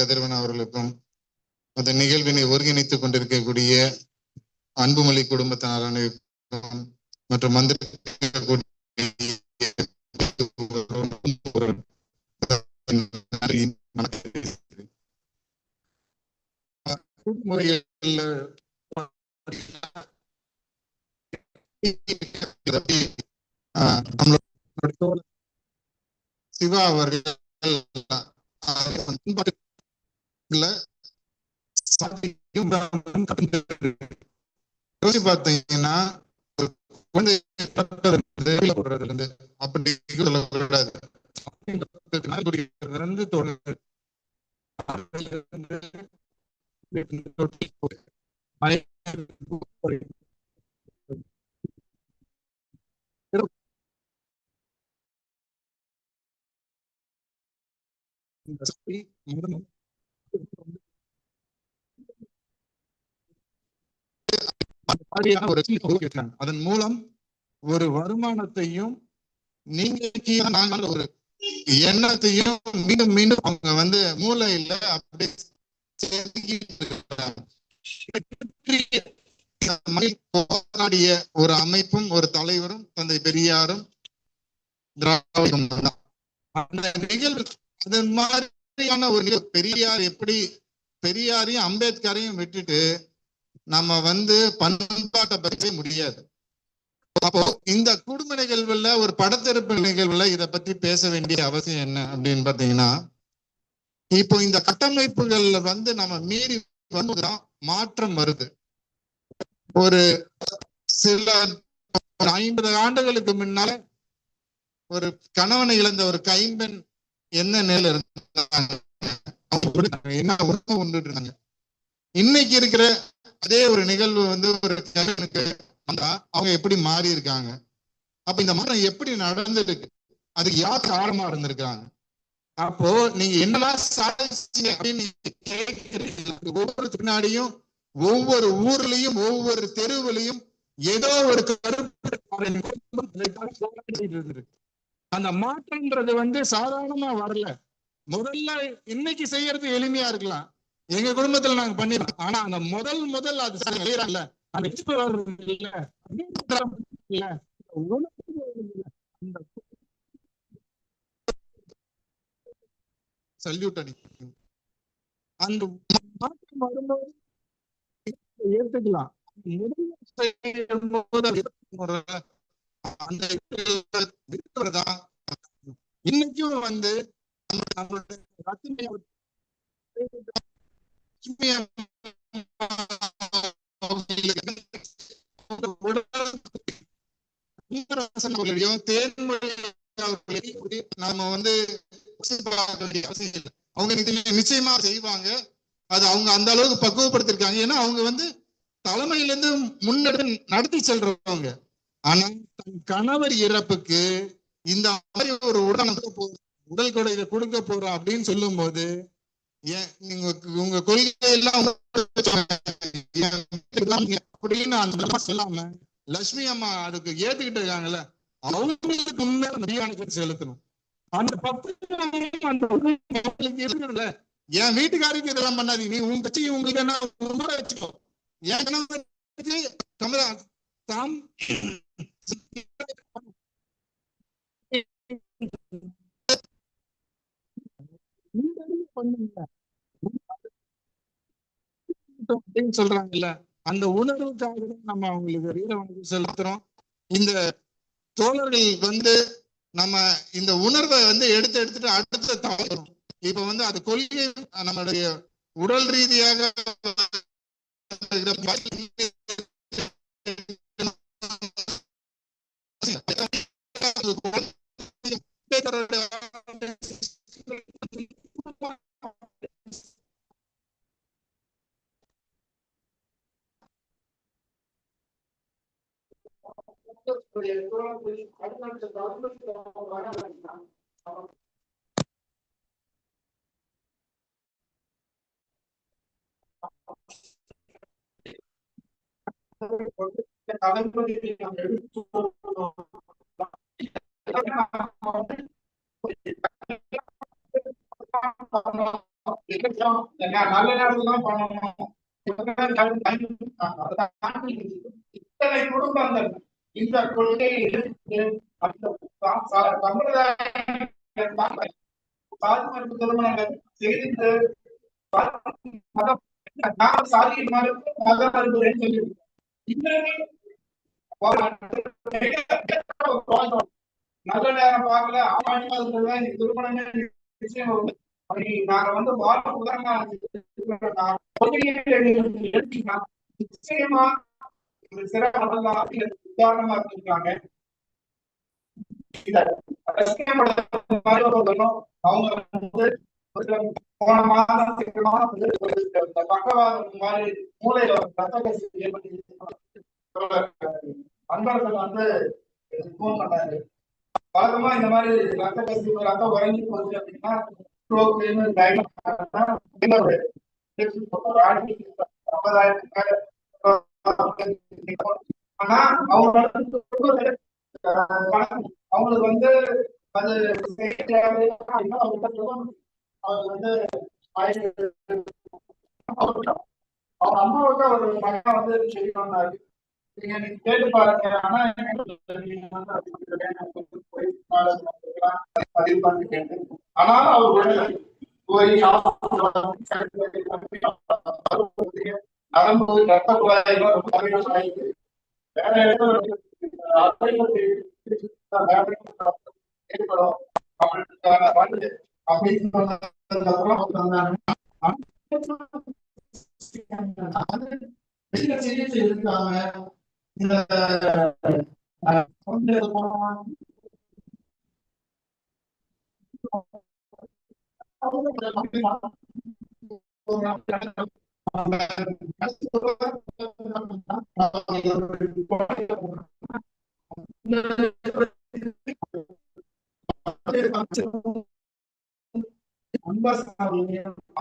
கதிரவன் அவர்களுக்கும் அந்த நிகழ்வினை ஒருங்கிணைத்துக் கொண்டிருக்கக்கூடிய அன்புமொழி குடும்பத்தினருக்கும் மற்றும் வந்திருக்கக்கூடிய முறையில் சிவா அவர்கள் யோசிச்சு பார்த்தீங்கன்னா குழந்தை போடுறதுல இருந்து அப்படி சொல்லக்கூடாது நாய்க்குடியில இருந்து மாதிரியான ஒரு சின்ன அதன் மூலம் ஒரு வருமானத்தையும் நீங்க நாங்கள் ஒரு எண்ணத்தையும் மீண்டும் மீண்டும் அவங்க வந்து மூளையில அப்படியே போராடிய ஒரு அமைப்பும் ஒரு தலைவரும் தந்தை பெரியாரும் திராவிடம் தான் அந்த நிகழ்வு அதன் மாதிரியான ஒரு பெரியார் எப்படி பெரியாரையும் அம்பேத்கரையும் விட்டுட்டு நம்ம வந்து பண்பாட்டை பற்றி முடியாது. அப்போ இந்த குடும்ப நிகழ்வுல ஒரு படத்திருப்பு நிகழ்வுல இத பத்தி பேச வேண்டிய அவசியம் என்ன அப்படின்னு பாத்தீங்கன்னா இப்போ இந்த கட்டமைப்புகள்ல வந்து நம்ம மீறி வந்துதான் மாற்றம் வருது. ஒரு சில ஒரு ஐம்பது ஆண்டுகளுக்கு முன்னால ஒரு கணவனை இழந்த ஒரு கைம்பெண் என்ன நிலையில இருந்தாங்க? என்ன உணவு இருந்தாங்க? இன்னைக்கு இருக்கிற அதே ஒரு நிகழ்வு வந்து ஒரு கணவனுக்கு வந்தா அவங்க எப்படி மாறி இருக்காங்க? அப்ப இந்த மாற்றம் எப்படி நடந்திருக்கு? அதுக்கு யார் காரணமா இருந்திருக்காங்க? அப்போ நீங்க என்னெல்லாம் சாதிச்சு அப்படின்னு நீங்க கேட்கிறீங்க. ஒவ்வொரு பின்னாடியும் ஒவ்வொரு ஊர்லயும் ஒவ்வொரு தெருவுலயும் ஏதோ ஒரு கருப்பு அந்த மாற்றம்ன்றது வந்து சாதாரணமா வரல. முதல்ல இன்னைக்கு செய்யறது எளிமையா இருக்கலாம். எங்க குடும்பத்துல நாங்க பண்ணிருக்கோம். ஆனா அந்த முதல் முதல் அது செய்யறாங்கல்ல அந்த இல்ல. சல்யூட் அடிக்கணும் அந்த மாற்றம் வரும்போது ஏத்துக்கலாம். அந்த இன்னைக்கும் வந்து நம்ம- நம்மளுடைய ரத்தின தேன்மொழி நாம வந்து அவசியம் இல்லை அவங்க நிச்சயமா செய்வாங்க. அது அவங்க அந்த அளவுக்கு பக்குவப்படுத்திருக்காங்க ஏன்னா அவங்க வந்து தலைமையில இருந்து முன்னெடுத்து நடத்தி செல்றவங்க ஆனா தன் கணவர் இறப்புக்கு இந்த மாதிரி ஒரு உடல் உடல் கொடை கொடுக்க போறோம் அப்படின்னு சொல்லும் போது உங்க கொள்கை எல்லாம் அப்படின்னு அந்த சொல்லாம லட்சுமி அம்மா அதுக்கு ஏத்துக்கிட்டு இருக்காங்கல்ல அவங்களுக்கு உண்மையான செலுத்தணும். அந்த பக்குவம் இருக்குல்ல என் வீட்டுக்காருக்கு இதெல்லாம் பண்ணாதீங்க. நீ உன் கட்சி உங்களுக்கு என்ன உண்மை வச்சுக்கோ. ஏன்னா கமலா தாம் பண்ணுங்க. அப்படின்னு சொல்றாங்கல்ல அந்த உணர்வுக்காக தான் நம்ம அவங்களுக்கு வீர வணக்கம் செலுத்துறோம் இந்த தோழர்கள் வந்து நம்ம இந்த உணர்வை வந்து எடுத்து எடுத்துட்டு அடுத்த தவறும் இப்ப வந்து அது கொள்கை நம்மளுடைய உடல் ரீதியாக நல்ல நேரத்துல தான் பண்ணணும் குடும்பங்கள். இந்த கொள்கையை எதிர்த்து அந்த திருமணங்கள் செய்து சாதி மறுப்பு மத மறுப்பு நல்ல நேரம் பார்க்கல இந்த திருமணமே நிச்சயம் அப்படி நாங்க வந்து வாழ்க்கை உதாரணமா நிச்சயமா இந்த சிறப்பு உதாரணமா இருந்திருக்காங்க அவங்க வந்து போன மாதம் இந்த பக்கவாதம் மாதிரி மூளையில ரத்த அன்பர்கள் வந்து போன் பண்ணாரு வழக்கமா இந்த மாதிரி ரத்தகசி ரத்தம் உறைஞ்சி போச்சு அப்படின்னா ஸ்ட்ரோக்னு ஆனா அவங்களுக்கு வந்து அது அவர் வந்து அவங்க அம்மாவுக்கு ஒரு மகன் வந்து சொல்லி நீங்க கேட்டு பாருங்க ஆனா வந்து பதிவு பண்ணி கேட்டு ஆனாலும் அவர் போய் நரம்பு ரத்த குழாய்கள் ரொம்ப அதிகம் ஆயிடுது. வேற ஏதோ ஏற்படும் அப்படின்றதுக்கான வந்து அப்படின்னு சொன்னதுக்கப்புறம் அவங்க சொன்னாங்க. வெளியில சிகிச்சை இருக்காங்க இந்த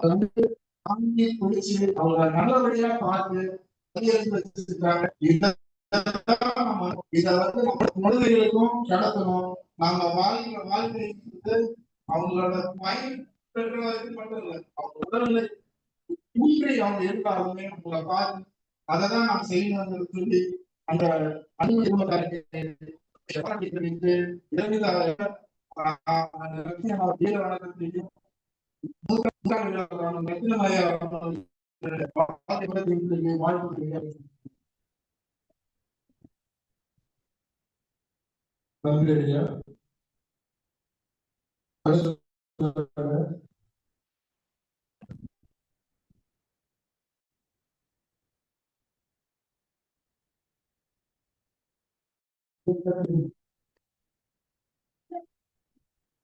வந்து குடிச்சு நல்லபடியா பார்த்து கையெழுத்து வச்சிருக்காங்க. இத வந்து குழந்தைகளுக்கும் கடத்தணும் நாம வாழ்கிற வாழ்க்கை வந்து அவங்களோட மைண்ட் மட்டும் அவங்க உடல்நிலை ஊன்றி அவங்க இருந்தாலுமே உங்களை பார்த்து அததான் நாம் செய்யணும்னு சொல்லி அந்த அன்பு குடும்பத்தாருக்கு தெரிவித்து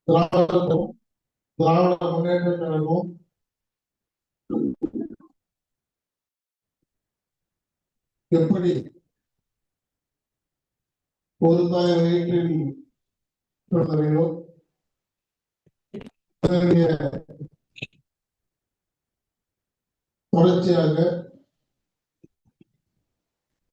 திராவிடமும் திராவிட முன்னேற்ற கழகமும் எப்படி? ஒரு தாய் வயிற்றில் பிறந்தவையோ தொடர்ச்சியாக